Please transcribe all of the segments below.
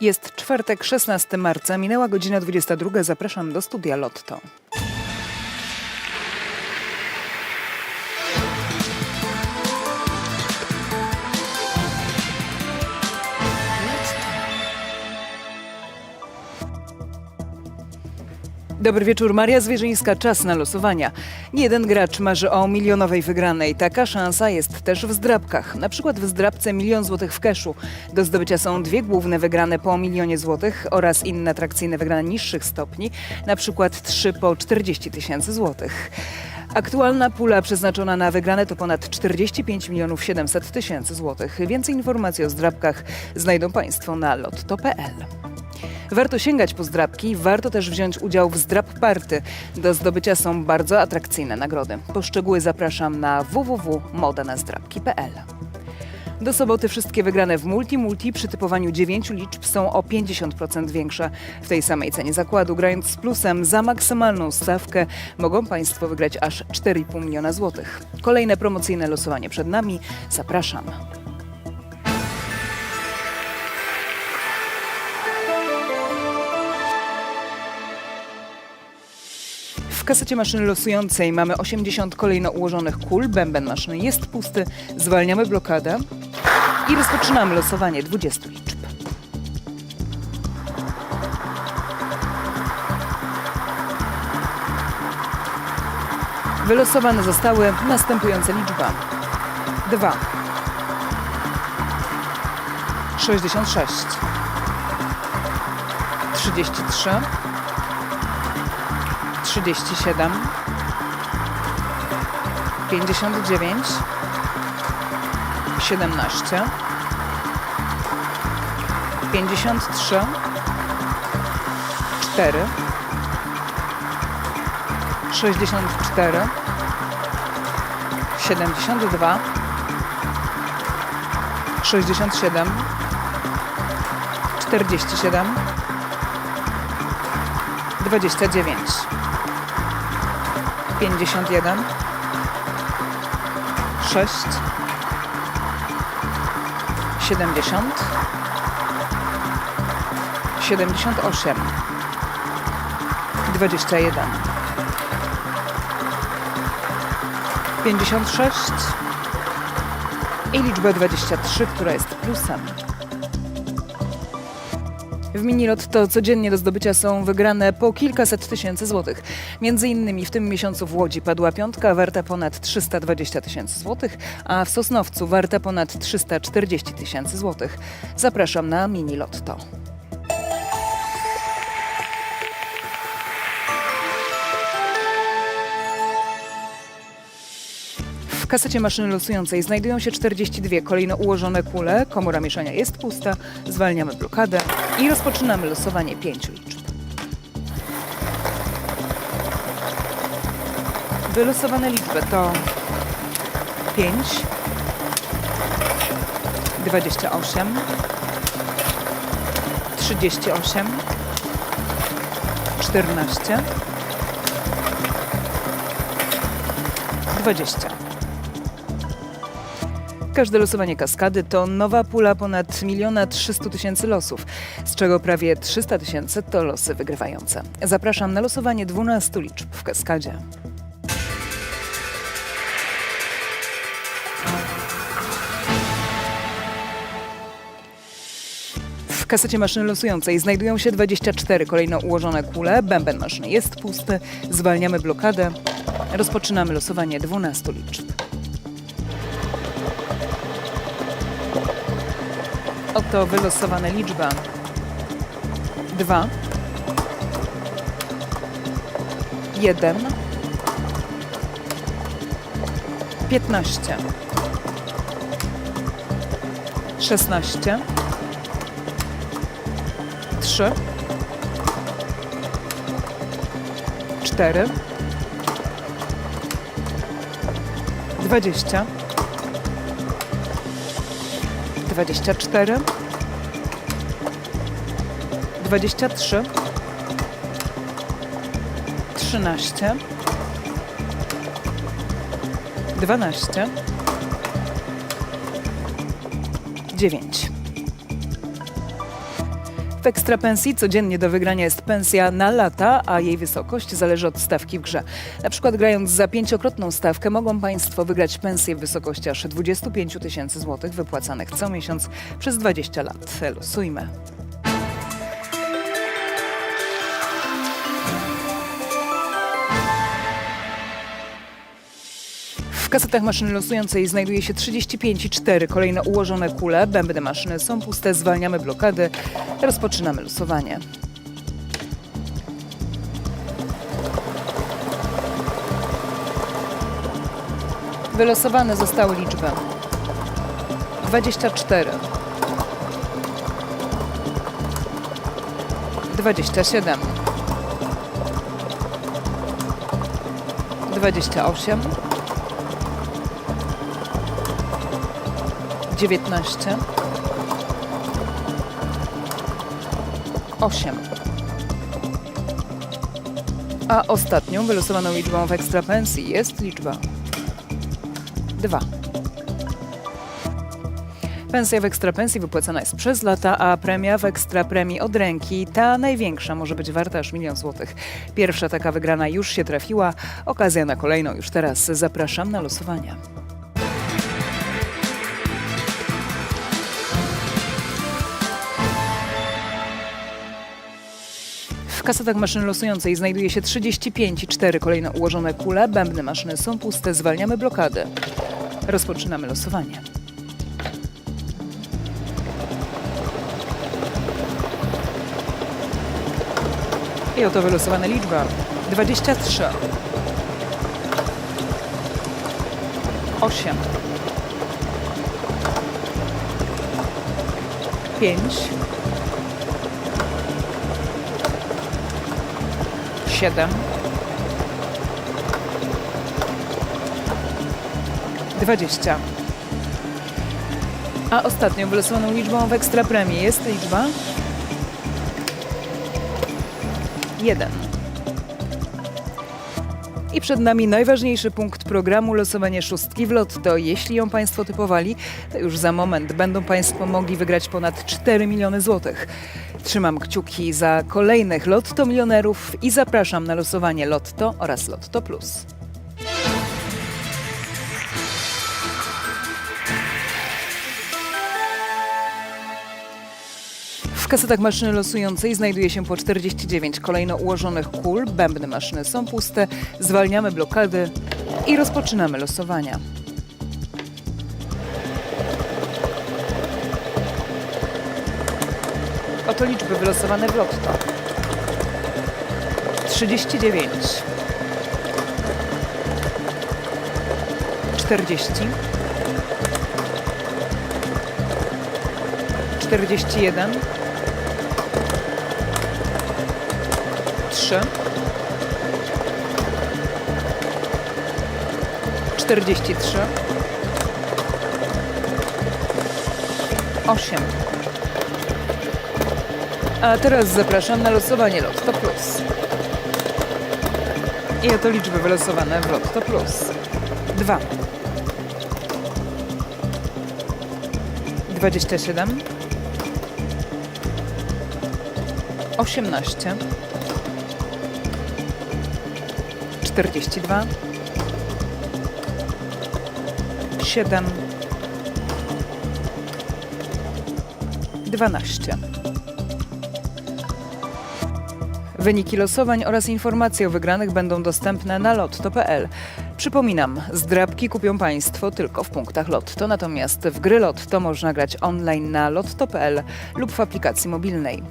Jest czwartek, 16 marca, minęła godzina 22. Zapraszam do studia Lotto. Dobry wieczór, Maria Zwierzyńska, czas na losowania. Nie jeden gracz marzy o milionowej wygranej. Taka szansa jest też w zdrabkach. Na przykład w zdrabce milion złotych w keszu. Do zdobycia są dwie główne wygrane po milionie złotych oraz inne atrakcyjne wygrane niższych stopni, na przykład trzy po 40 tysięcy złotych. Aktualna pula przeznaczona na wygrane to ponad 45 milionów 700 tysięcy złotych. Więcej informacji o zdrabkach znajdą Państwo na lotto.pl. Warto sięgać po zdrabki, warto też wziąć udział w zdrab party. Do zdobycia są bardzo atrakcyjne nagrody. Po szczegóły zapraszam na www.modanazdrabki.pl. Do soboty wszystkie wygrane w Multi Multi przy typowaniu 9 liczb są o 50% większe. W tej samej cenie zakładu, grając z plusem za maksymalną stawkę, mogą Państwo wygrać aż 4,5 miliona złotych. Kolejne promocyjne losowanie przed nami. Zapraszam. Kasecie maszyny losującej mamy 80 kolejno ułożonych kul, bęben maszyny jest pusty, zwalniamy blokadę i rozpoczynamy losowanie 20 liczb. Wylosowane zostały następujące liczby. 2 66 33 37 59 17 53 4 64 72 67 47 29 51 6 70 78 21 56 i liczbę 23, która jest plusem. W minilotto codziennie do zdobycia są wygrane po kilkaset tysięcy złotych. Między innymi w tym miesiącu w Łodzi padła piątka warta ponad 320 tysięcy złotych, a w Sosnowcu warta ponad 340 tysięcy złotych. Zapraszam na minilotto. W kasecie maszyny losującej znajdują się 42 kolejno ułożone kule, komora mieszania jest pusta, zwalniamy blokadę i rozpoczynamy losowanie pięciu liczb. Wylosowane liczby to 5, 28, 38, 14, 20. Każde losowanie kaskady to nowa pula ponad miliona 300 tysięcy losów, z czego prawie 300 tysięcy to losy wygrywające. Zapraszam na losowanie 12 liczb w kaskadzie. W kasecie maszyny losującej znajdują się 24 kolejno ułożone kule, bęben maszyny jest pusty, zwalniamy blokadę, rozpoczynamy losowanie 12 liczb. Oto wylosowane liczby. 2 1 15 16 3 4 20 24 23 13 12 9 W ekstrapensji codziennie do wygrania jest pensja na lata, a jej wysokość zależy od stawki w grze. Na przykład grając za pięciokrotną stawkę mogą Państwo wygrać pensję w wysokości aż 25 tysięcy złotych wypłacanych co miesiąc przez 20 lat. Losujmy. W kasetach maszyny losującej znajduje się 35 i 4 kolejno ułożone kule. Bębny maszyny są puste, zwalniamy blokady. Rozpoczynamy losowanie. Wylosowane zostały liczby 24 27 28 dziewiętnaście, osiem. A ostatnią wylosowaną liczbą w ekstrapensji jest liczba dwa. Pensja w ekstrapensji wypłacana jest przez lata, a premia w ekstrapremii od ręki, ta największa, może być warta aż milion złotych. Pierwsza taka wygrana już się trafiła, okazja na kolejną już teraz. Zapraszam na losowanie. W kasetach maszyny losującej znajduje się 35 i 4 kolejno ułożone kule. Bębny maszyny są puste, zwalniamy blokady. Rozpoczynamy losowanie. I oto wylosowana liczba 23 8 5 siedem, dwadzieścia. A ostatnią wylosowaną liczbą w ekstrapremii jest liczba jeden. I przed nami najważniejszy punkt programu losowanie szóstki w lotto. Jeśli ją Państwo typowali, to już za moment będą Państwo mogli wygrać ponad 4 miliony złotych. Trzymam kciuki za kolejnych Lotto Milionerów i zapraszam na losowanie Lotto oraz Lotto Plus. W kasetach maszyny losującej znajduje się po 49 kolejno ułożonych kul. Bębny maszyny są puste. Zwalniamy blokady i rozpoczynamy losowania. Oto liczby wylosowane w lotto. 39 40 41 3 43 8 A teraz zapraszam na losowanie Lotto Plus. I oto liczby wylosowane w Lotto Plus. 2 27 18 42 7 12 Wyniki losowań oraz informacje o wygranych będą dostępne na lotto.pl. Przypominam, zdrabki kupią Państwo tylko w punktach Lotto, natomiast w gry Lotto można grać online na lotto.pl lub w aplikacji mobilnej.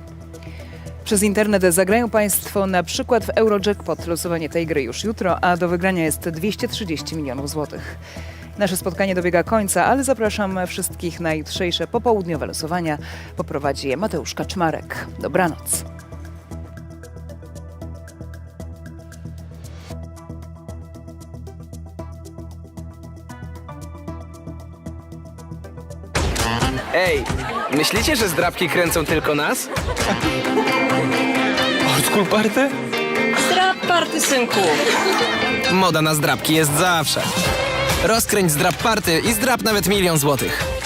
Przez internet zagrają Państwo na przykład w Eurojackpot. Losowanie tej gry już jutro, a do wygrania jest 230 milionów złotych. Nasze spotkanie dobiega końca, ale zapraszam wszystkich na jutrzejsze popołudniowe losowania. Poprowadzi je Mateusz Kaczmarek. Dobranoc. Ej, myślicie, że zdrabki kręcą tylko nas? Old school party? Strap party, synku! Moda na zdrabki jest zawsze. Rozkręć zdrab party i zdrab nawet milion złotych.